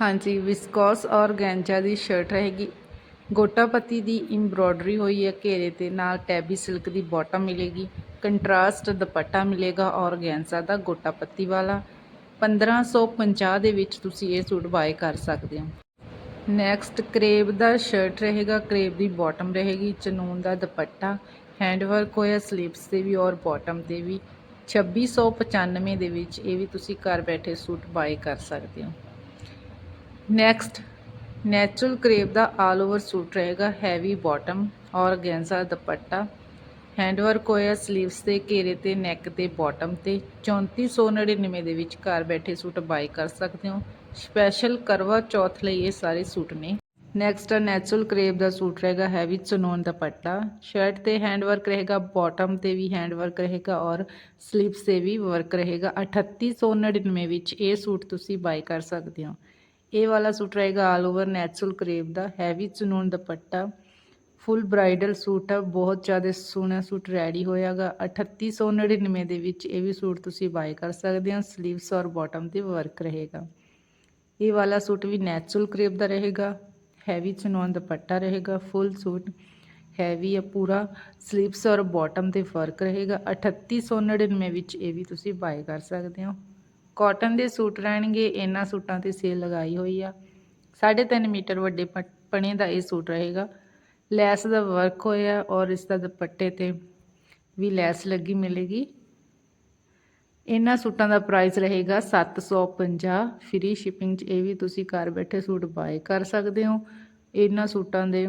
ਹਾਂਜੀ ਵਿਸਕੋਸ ਔਰ ਗੈਂਜਾ ਦੀ ਸ਼ਰਟ ਰਹੇਗੀ। ਗੋਟਾਪੱਤੀ ਦੀ ਐਮਬ੍ਰੋਇਡਰੀ ਹੋਈ ਹੈ ਘੇਰੇ ਤੇ, ਨਾਲ ਟੈਬੀ ਸਿਲਕ ਦੀ ਬਾਟਮ ਮਿਲੇਗੀ। ਕੰਟਰਾਸਟ ਦੁਪੱਟਾ ਮਿਲੇਗਾ ਔਰਗੈਂਜਾ ਦਾ ਗੋਟਾ ਪੱਤੀ ਵਾਲਾ 1550 ਦੇ ਵਿੱਚ ਤੁਸੀਂ ਇਹ ਸੂਟ ਬਾਏ ਕਰ ਸਕਦੇ ਹੋ। ਨੈਕਸਟ ਕਰੇਬ ਦਾ ਸ਼ਰਟ ਰਹੇਗਾ ਕਰੇਬ ਦੀ ਬਾਟਮ ਰਹੇਗੀ, ਚਨੂਨ ਦਾ ਦੁਪੱਟਾ। ਹੈਂਡ ਵਰਕ ਹੋਇਆ ਸਲੀਵਸ ਤੇ ਵੀ ਔਰ ਬਾਟਮ ਤੇ ਵੀ। 2695 ਦੇ ਵਿੱਚ ਇਹ ਵੀ ਤੁਸੀਂ ਘਰ ਬੈਠੇ ਸੂਟ ਬਾਏ ਕਰ ਸਕਦੇ ਹੋ। ਨੈਕਸਟ ਨੈਚੁਰਲ ਕਰੇਪ ਦਾ ਆਲ ਓਵਰ ਸੂਟ ਰਹੇਗਾ ਹੈਵੀ ਬਾਟਮ ਔਰ ਗੈਂਜ਼ਾ ਦੁਪੱਟਾ ਹੈਂਡਵਰਕ ਹੋਇਆ ਸਲੀਵਸ ਤੇ, ਘੇਰੇ ਤੇ ਨੈਕ ਤੇ ਬਾਟਮ ਤੇ 3499 ਦੇ ਵਿੱਚ ਘਰ ਬੈਠੇ ਸੂਟ ਬਾਈ ਕਰ ਸਕਦੇ ਹੋ। ਸਪੈਸ਼ਲ ਕਰਵਾ ਚੌਥ ਲਈ ਇਹ ਸਾਰੇ ਸੂਟ ਨੇ। ਨੈਕਸਟ ਨੈਚੁਰਲ ਕਰੇਪ ਦਾ ਸੂਟ ਰਹੇਗਾ ਹੈਵੀ ਚਨੋਨ ਦੁਪੱਟਾ ਸ਼ਰਟ ਤੇ ਹੈਂਡਵਰਕ ਰਹੇਗਾ ਬਾਟਮ ਤੇ ਵੀ ਹੈਂਡਵਰਕ ਰਹੇਗਾ ਔਰ ਸਲੀਵਸ ਤੇ ਵੀ ਵਰਕ ਰਹੇਗਾ। 3899 ਵਿੱਚ ਇਹ ਸੂਟ ਤੁਸੀਂ ਬਾਈ ਕਰ ਸਕਦੇ ਹੋ। ਇਹ ਵਾਲਾ ਸੂਟ ਰਹੇਗਾ ਆਲ ਓਵਰ ਨੈਚੁਰਲ ਕਰੇਪ ਦਾ heavy chinon dupatta full bridal suit ਹੈ ਬਹੁਤ ਜ਼ਿਆਦਾ ਸੋਹਣਾ ਸੂਟ ਰੈਡੀ ਹੋਇਆਗਾ 3899 ਦੇ ਵਿੱਚ ਇਹ ਵੀ ਸੂਟ ਤੁਸੀਂ ਬਾਈ ਕਰ ਸਕਦੇ ਹੋ ਸਲੀਵਸ ਔਰ ਬਾਟਮ ਤੇ ਵਰਕ ਰਹੇਗਾ। ਇਹ ਵਾਲਾ ਸੂਟ ਵੀ ਨੈਚੁਰਲ ਕਰੇਪ ਦਾ ਰਹੇਗਾ ਹੈਵੀ ਚਨੂਨ ਦੁਪੱਟਾ ਰਹੇਗਾ ਫੁੱਲ ਸੂਟ ਹੈਵੀ ਆ ਪੂਰਾ ਸਲੀਵਸ ਔਰ ਬਾਟਮ ਤੇ ਫ਼ਰਕ ਰਹੇਗਾ 3899 ਵਿੱਚ ਇਹ ਵੀ ਤੁਸੀਂ ਬਾਈ ਕਰ ਸਕਦੇ ਹੋ। ਕਾਟਨ ਦੇ ਸੂਟ ਰਹਿਣਗੇ, ਇਹਨਾਂ ਸੂਟਾਂ ਤੇ ਸੇਲ ਲਗਾਈ ਹੋਈ ਆ। 3.5 ਮੀਟਰ ਵੱਡੇ ਪ- ਪਣੇ ਦਾ ਇਹ ਸੂਟ ਰਹੇਗਾ। ਲੈਸ ਦਾ ਵਰਕ ਹੋਇਆ ਔਰ ਇਸ ਦਾ ਦੁਪੱਟੇ ਤੇ ਵੀ ਲੈਸ ਲੱਗੀ ਮਿਲੇਗੀ। ਇਹਨਾਂ ਸੂਟਾਂ ਦਾ ਪ੍ਰਾਈਸ ਰਹੇਗਾ 750 ਫ੍ਰੀ ਸ਼ਿਪਿੰਗ 'ਚ ਇਹ ਵੀ ਤੁਸੀਂ ਘਰ ਬੈਠੇ ਸੂਟ ਬਾਏ ਕਰ ਸਕਦੇ ਹੋ। ਇਹਨਾਂ ਸੂਟਾਂ ਦੇ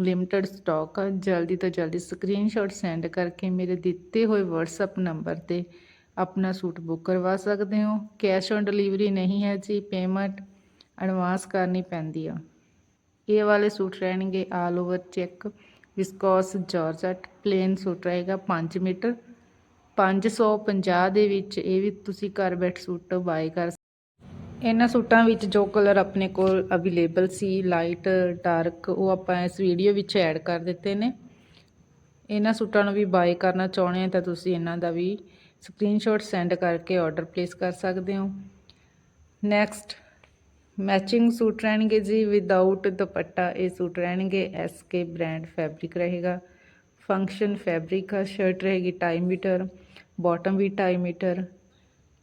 ਲਿਮਟਿਡ ਸਟਾਕ ਆ। ਜਲਦੀ ਤੋਂ ਜਲਦੀ ਸਕਰੀਨਸ਼ਾਟ ਸੈਂਡ ਕਰਕੇ ਮੇਰੇ ਦਿੱਤੇ ਹੋਏ WhatsApp ਨੰਬਰ ਤੇ ਆਪਣਾ ਸੂਟ ਬੁੱਕ ਕਰਵਾ ਸਕਦੇ ਹੋ। ਕੈਸ਼ ਔਨ ਡਿਲੀਵਰੀ ਨਹੀਂ ਹੈ ਜੀ, ਪੇਮੈਂਟ ਐਡਵਾਂਸ ਕਰਨੀ ਪੈਂਦੀ ਆ। ਇਹ ਵਾਲੇ ਸੂਟ ਰਹਿਣਗੇ all over check, viscose, georgette, plain suit ਰਹੇਗਾ 5 ਮੀਟਰ। 550 ਦੇ ਵਿੱਚ ਇਹ ਵੀ ਤੁਸੀਂ ਘਰ ਬੈਠ ਸੂਟ ਬਾਏ ਕਰ ਇਹਨਾਂ ਸੂਟਾਂ ਵਿੱਚ ਜੋ ਕਲਰ ਆਪਣੇ ਕੋਲ ਅਵੇਲੇਬਲ ਸੀ ਲਾਈਟ ਡਾਰਕ ਉਹ ਆਪਾਂ ਇਸ ਵੀਡੀਓ ਵਿੱਚ ਐਡ ਕਰ ਦਿੱਤੇ ਨੇ। ਇਹਨਾਂ ਸੂਟਾਂ ਨੂੰ ਵੀ ਬਾਏ ਕਰਨਾ ਚਾਹੁੰਦੇ ਆ ਤਾਂ ਤੁਸੀਂ ਇਹਨਾਂ ਦਾ ਵੀ ਸਕਰੀਨਸ਼ਾਟ ਸੈਂਡ ਕਰਕੇ ਆਰਡਰ ਪਲੇਸ ਕਰ ਸਕਦੇ ਹੋ। ਨੈਕਸਟ, ਮੈਚਿੰਗ ਸੂਟ ਰਹਿਣਗੇ ਜੀ। ਵਿਦਆਊਟ ਦੁਪੱਟਾ, ਇਹ ਸੂਟ ਰਹਿਣਗੇ। ਐਸਕੇ ਬ੍ਰਾਂਡ ਫੈਬਰਿਕ ਰਹੇਗਾ। ਫੰਕਸ਼ਨ ਫੈਬਰਿਕ ਆ ਸ਼ਰਟ ਰਹੇਗੀ 2.5 ਮੀਟਰ ਬਾਟਮ ਵੀ 2.5 ਮੀਟਰ।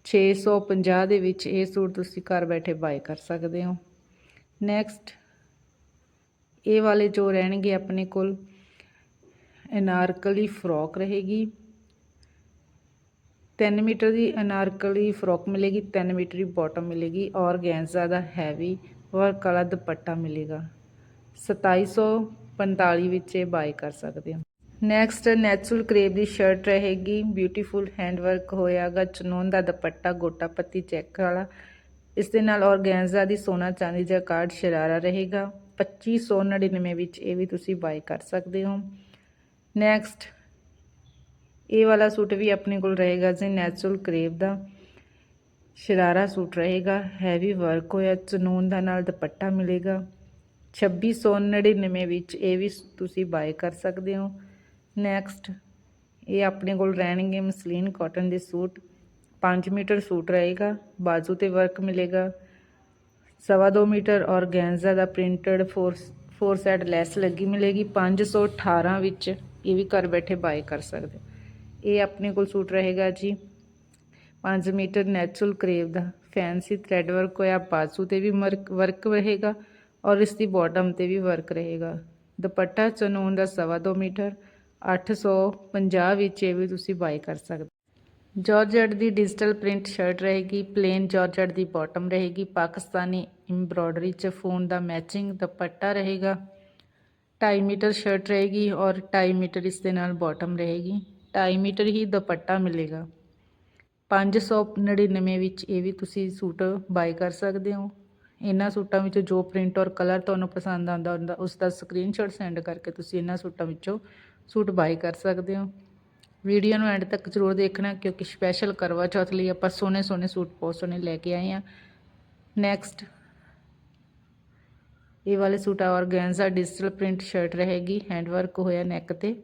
650 ਦੇ ਵਿੱਚ ਇਹ ਸੂਟ ਤੁਸੀਂ ਘਰ ਬੈਠੇ ਬਾਏ ਕਰ ਸਕਦੇ ਹੋ। ਨੈਕਸਟ, ਇਹ ਵਾਲੇ ਜੋ ਰਹਿਣਗੇ ਆਪਣੇ ਕੋਲ ਅਨਾਰਕਲੀ ਫਰੋਕ ਰਹੇਗੀ। 3 ਮੀਟਰ ਦੀ ਅਨਾਰਕਲੀ ਫਰੋਕ ਮਿਲੇਗੀ 3 ਮੀਟਰ ਦੀ ਬਾਟਮ ਮਿਲੇਗੀ ਔਰ ਗੈਂਜ਼ਾ ਦਾ ਹੈਵੀ ਵਰਕ ਵਾਲਾ ਦੁਪੱਟਾ ਮਿਲੇਗਾ। 2745 ਵਿੱਚ ਇਹ ਬਾਏ ਕਰ ਸਕਦੇ ਹੋ। ਨੈਕਸਟ ਨੈਚੁਰਲ ਕਰੇਪ ਦੀ ਸ਼ਰਟ ਰਹੇਗੀ ਬਿਊਟੀਫੁਲ ਹੈਂਡਵਰਕ ਹੋਇਆਗਾ ਚਨੋਨ ਦਾ ਦੁਪੱਟਾ, ਗੋਟਾ ਪੱਤੀ ਚੈੱਕ ਵਾਲਾ। ਇਸ ਦੇ ਨਾਲ ਔਰਗੈਂਜ਼ਾ ਦੀ ਸੋਨਾ ਚਾਂਦੀ ਦਾ ਕਾਰਡ ਸ਼ਰਾਰਾ ਰਹੇਗਾ। 2599 ਵਿੱਚ ਇਹ ਵੀ ਤੁਸੀਂ ਬਾਏ ਕਰ ਸਕਦੇ ਹੋ। ਨੈਕਸਟ ਇਹ ਵਾਲਾ ਸੂਟ ਵੀ ਆਪਣੇ ਕੋਲ ਰਹੇਗਾ ਜੀ ਨੈਚੁਰਲ ਕਰੇਪ ਦਾ। ਸ਼ਰਾਰਾ ਸੂਟ ਰਹੇਗਾ ਹੈਵੀ ਵਰਕ ਹੋਇਆ, ਚਨੂਨ ਦਾ ਨਾਲ ਦੁਪੱਟਾ ਮਿਲੇਗਾ। 2699 ਵਿੱਚ ਇਹ ਵੀ ਤੁਸੀਂ ਬਾਏ ਕਰ ਸਕਦੇ ਹੋ। ਨੈਕਸਟ ਇਹ ਆਪਣੇ ਕੋਲ ਰਹਿਣਗੇ ਮਸਲੀਨ ਕਾਟਨ ਦੇ ਸੂਟ। 5 ਮੀਟਰ ਸੂਟ ਰਹੇਗਾ, ਬਾਜੂ ਤੇ ਵਰਕ ਮਿਲੇਗਾ। ਸਵਾ ਦੋ ਮੀਟਰ ਔਰ ਗੈਂਜ਼ਾ ਦਾ printed four four side lace ਲੱਗੀ ਮਿਲੇਗੀ। 518 ਵਿੱਚ ਇਹ ਵੀ ਘਰ ਬੈਠੇ ਬਾਏ ਕਰ ਸਕਦੇ ਇਹ ਆਪਣੇ ਕੋਲ ਸੂਟ ਰਹੇਗਾ ਜੀ। 5 ਮੀਟਰ ਨੈਚੁਰਲ ਕਰੇਵ ਦਾ। ਫੈਂਸੀ ਥ੍ਰੈਡ ਵਰਕ ਹੋਇਆ, ਬਾਜੂ ਤੇ ਵੀ ਵਰਕ ਰਹੇਗਾ ਔਰ ਇਸ ਦੀ ਬਾਟਮ ਤੇ ਵੀ ਵਰਕ ਰਹੇਗਾ। ਦੁਪੱਟਾ ਚਨੂਨ ਦਾ ਸਵਾ ਦੋ ਮੀਟਰ 850 ਵਿੱਚ ਇਹ ਵੀ ਤੁਸੀਂ ਬਾਈ ਕਰ ਸਕਦੇ ਜਾਰਜਟ ਦੀ ਡਿਜੀਟਲ ਪ੍ਰਿੰਟ ਸ਼ਰਟ ਰਹੇਗੀ ਪਲੇਨ ਜਾਰਜਟ ਦੀ ਬਾਟਮ ਰਹੇਗੀ, ਪਾਕਿਸਤਾਨੀ ਐਮਬ੍ਰੋਇਡਰੀ ਚ ਫੋਨ ਦਾ ਮੈਚਿੰਗ ਦੁਪੱਟਾ ਰਹੇਗਾ। 2.5 ਮੀਟਰ ਸ਼ਰਟ ਰਹੇਗੀ ਔਰ 2.5 ਮੀਟਰ ਇਸ ਦੇ ਨਾਲ ਬਾਟਮ ਰਹੇਗੀ। 2.5 ਮੀਟਰ ਹੀ ਦੁਪੱਟਾ ਮਿਲੇਗਾ। 599 ਵਿੱਚ ਇਹ ਵੀ ਤੁਸੀਂ ਸੂਟ ਬਾਈ ਕਰ ਸਕਦੇ ਹੋ। ਇਹਨਾਂ ਸੂਟਾਂ ਵਿੱਚੋਂ ਜੋ ਪ੍ਰਿੰਟ ਔਰ ਕਲਰ ਤੁਹਾਨੂੰ ਪਸੰਦ ਆਉਂਦਾ ਹੁੰਦਾ ਉਸ ਦਾ ਸਕਰੀਨਸ਼ਾਟ ਸੈਂਡ ਕਰਕੇ ਤੁਸੀਂ ਇਹਨਾਂ ਸੂਟਾਂ ਵਿੱਚੋਂ ਸੂਟ ਬਾਈ ਕਰ ਸਕਦੇ ਹੋ। ਵੀਡੀਓ ਨੂੰ ਐਂਡ ਤੱਕ ਜ਼ਰੂਰ ਦੇਖਣਾ, ਕਿਉਂਕਿ ਸਪੈਸ਼ਲ ਕਰਵਾ ਚੌਥ ਲਈ ਆਪਾਂ ਸੋਹਣੇ ਸੋਹਣੇ ਸੂਟ ਬਹੁਤ ਸੋਹਣੇ ਲੈ ਕੇ ਆਏ ਆ ਨੈਕਸਟ ਇਹ ਵਾਲੇ ਸੂਟ ਆ ਔਰਗੈਂਜ਼ਾ ਡਿਜੀਟਲ ਪ੍ਰਿੰਟ ਸ਼ਰਟ ਰਹੇਗੀ ਹੈਂਡ ਵਰਕ ਹੋਇਆ ਨੈਕ ਤੇ।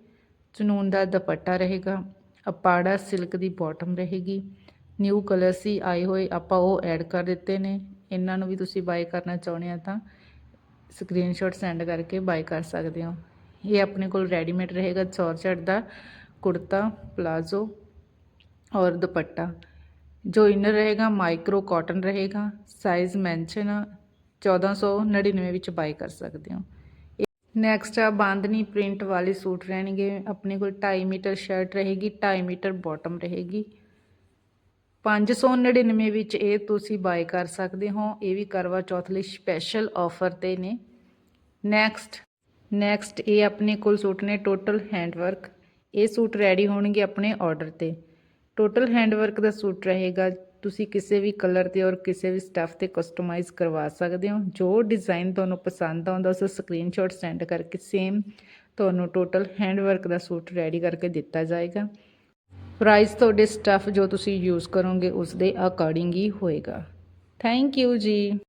ਚਨੂਨ ਦਾ ਦੁਪੱਟਾ ਰਹੇਗਾ, ਅਪਾੜਾ ਸਿਲਕ ਦੀ ਬਾਟਮ ਰਹੇਗੀ। ਨਿਊ ਕਲਰ ਸੀ, ਆਏ ਹੋਏ ਆਪਾਂ ਉਹ ਐਡ ਕਰ ਦਿੱਤੇ ਨੇ। ਇਹਨਾਂ ਨੂੰ ਵੀ ਤੁਸੀਂ ਬਾਈ ਕਰਨਾ ਚਾਹੁੰਦੇ ਆ ਤਾਂ ਸਕਰੀਨਸ਼ਾਟ ਸੈਂਡ ਕਰਕੇ ਬਾਈ ਕਰ ਸਕਦੇ ਹੋ। ਇਹ ਆਪਣੇ ਕੋਲ ਰੈਡੀਮੇਡ ਰਹੇਗਾ ਚੌਰਚਟ ਦਾ ਕੁੜਤਾ ਪਲਾਜ਼ੋ ਔਰ ਦੁਪੱਟਾ। ਜੋ ਇਨਰ ਰਹੇਗਾ ਮਾਈਕਰੋ ਕਾਟਨ ਰਹੇਗਾ ਸਾਈਜ਼ ਮੈਂਸ਼ਨ 1499 ਵਿੱਚ ਬਾਈ ਕਰ ਸਕਦੇ ਹੋ। ਨੈਕਸਟ ਆ ਬਾਂਦਨੀ ਪ੍ਰਿੰਟ ਵਾਲੇ ਸੂਟ ਰਹਿਣਗੇ। ਆਪਣੇ ਕੋਲ 2.5 ਮੀਟਰ ਸ਼ਰਟ ਰਹੇਗੀ 2.5 ਮੀਟਰ ਬਾਟਮ ਰਹੇਗੀ। 599 ਵਿੱਚ ਇਹ ਤੁਸੀਂ ਬਾਏ ਕਰ ਸਕਦੇ ਹੋ। ਇਹ ਵੀ ਕਰਵਾ ਚੌਥ ਲਈ ਸਪੈਸ਼ਲ ਆਫਰ ਤੇ ਨੇ। ਨੈਕਸਟ ਨੈਕਸਟ ਇਹ ਆਪਣੇ ਕੋਲ ਸੂਟ ਨੇ ਟੋਟਲ ਹੈਂਡਵਰਕ ਇਹ ਸੂਟ ਰੈਡੀ ਹੋਣਗੇ ਆਪਣੇ ਆਰਡਰ ਤੇ। ਟੋਟਲ ਹੈਂਡਵਰਕ ਦਾ ਸੂਟ ਰਹੇਗਾ ਤੁਸੀਂ ਕਿਸੇ ਵੀ ਕਲਰ ਤੇ ਔਰ ਕਿਸੇ ਵੀ ਸਟੱਫ ਤੇ ਕਸਟਮਾਈਜ਼ ਕਰਵਾ ਸਕਦੇ ਹੋ। ਜੋ ਡਿਜ਼ਾਈਨ ਤੁਹਾਨੂੰ ਪਸੰਦ ਆਉਂਦਾ, ਉਸ ਸਕਰੀਨਸ਼ਾਟ ਸੈਂਡ ਕਰਕੇ ਸੇਮ ਤੁਹਾਨੂੰ ਟੋਟਲ ਹੈਂਡਵਰਕ ਦਾ ਸੂਟ ਰੈਡੀ ਕਰਕੇ ਦਿੱਤਾ ਜਾਏਗਾ। ਪ੍ਰਾਈਸ ਤੁਹਾਡੇ ਸਟੱਫ ਜੋ ਤੁਸੀਂ ਯੂਜ਼ ਕਰੋਗੇ, ਉਸ ਦੇ ਅਕੋਰਡਿੰਗ ਹੀ ਹੋਏਗਾ। ਥੈਂਕ ਯੂ ਜੀ।